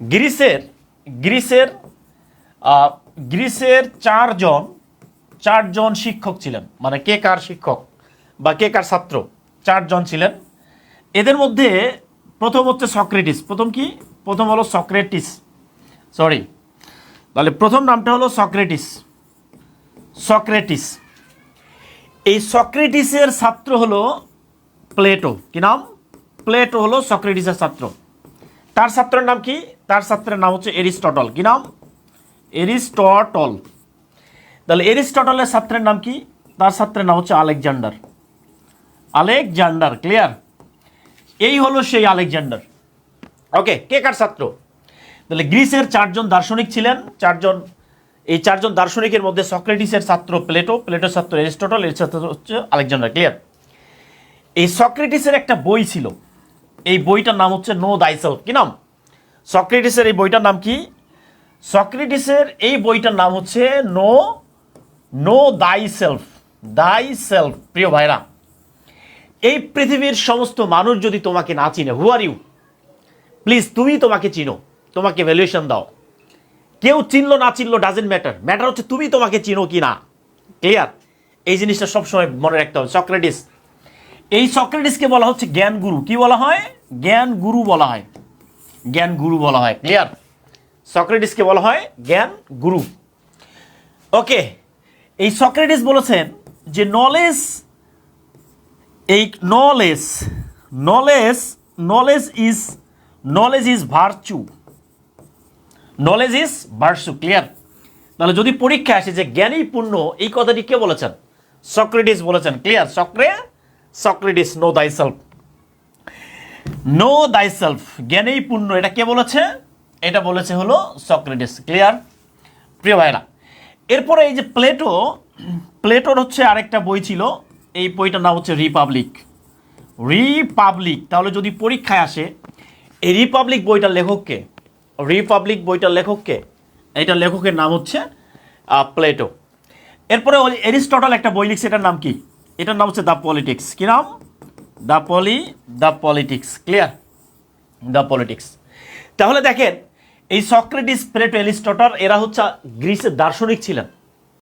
গ্রিসের গ্রিসের গ্রিসের চারজন চারজন শিক্ষক ছিলেন। মানে কে কার শিক্ষক বা কে কার ছাত্র? চারজন ছিলেন। এদের মধ্যে প্রথম হচ্ছে সক্রেটিস। প্রথম কি? প্রথম হলো সক্রেটিস। সরি। তাহলে প্রথম নামটা হলো সক্রেটিস। সক্রেটিস। এই সক্রেটিসের ছাত্র হলো প্লেটো। কি নাম? প্লেটো হলো সক্রেটিসের ছাত্র। তার ছাত্রের নাম কি? তার ছাত্রের নাম হচ্ছে এরিস্টটল। কি নাম? এরিস্টটল। তাহলে এরিস্টটলের ছাত্রের নাম কি? তার ছাত্রের নাম হচ্ছে আলেকজান্ডার। Alexander, clear? এই হলো সেই আলেকজান্ডার। ওকে, কে কার ছাত্র? তাহলে গ্রিসের চারজন দার্শনিক ছিলেন। চারজন, এই চারজন দার্শনিকের মধ্যে সক্রেটিসের ছাত্র প্লেটো, প্লেটোর ছাত্র এরিস্টটল, এর ছাত্র হচ্ছে আলেকজান্ডার, ক্লিয়ার? এই সক্রেটিসের একটা বই ছিল। এই বইটার নাম হচ্ছে নো দাইসেলফ। কি নাম? সক্রেটিসের এই বইটার নাম কি? সক্রেটিসের এই বইটার নাম হচ্ছে know know thy self thy self প্রিয় ভাইরা, এই পৃথিবীর সমস্ত মানুষ যদি তোমাকে না চিনে হু আর ইউ প্লিজ তুমি তোমাকে চিনো, তোমাকে ভ্যালুয়েশন দাও। কেউ চিনলো, না চিনলো ডাজেন্ট ম্যাটার ম্যাটার হচ্ছে তুমি তোমাকে চিনো কি না। ক্লিয়ার এই জিনিসটা সবসময় মনে রাখতে হবে। সক্রেটিস, এই সক্রেটিসকে বলা হচ্ছে জ্ঞান গুরু কি বলা হয়? জ্ঞান গুরু বলা হয়। জ্ঞান গুরু বলা হয়। ক্লিয়ার সক্রেটিসকে বলা হয় জ্ঞান গুরু। ওকে এই সক্রেটিস বলেছেন যে নলেজ এই knowledge knowledge knowledge is knowledge is virtue knowledge is virtue clear তাহলে যদি পরীক্ষা আসে যে জ্ঞানী পূর্ণ, এই কথাটি কে বলেছেন? সক্রেটিস বলেছেন clear সক্রে Socrates know thy self know thy self জ্ঞানেই পূর্ণ। এটা কে বলেছে? এটা বলেছে হলো সক্রেটিস। ক্লিয়ার প্রিয় ভাইরা, এরপরে এই যে প্লেটো প্লেটোর হচ্ছে আরেকটা বই ছিল। এই বইটার নাম হচ্ছে রিপাবলিক রিপাবলিক তাহলে যদি পরীক্ষায় আসে, এই রিপাবলিক বইটার লেখককে রিপাবলিক বইটার লেখককে এইটার লেখকের নাম হচ্ছে প্লেটো এরপরে এরিস্টটল একটা বই লিখছে, এটার নাম কি? এটার নাম হচ্ছে দ্য পলিটিক্স কি নাম? The poly the politics, clear? The politics. তাহলে দেখেন, এই সক্রেটিস প্লেটো এলিস্টটর এরা হচ্ছে গ্রিসের দার্শনিক ছিলেন।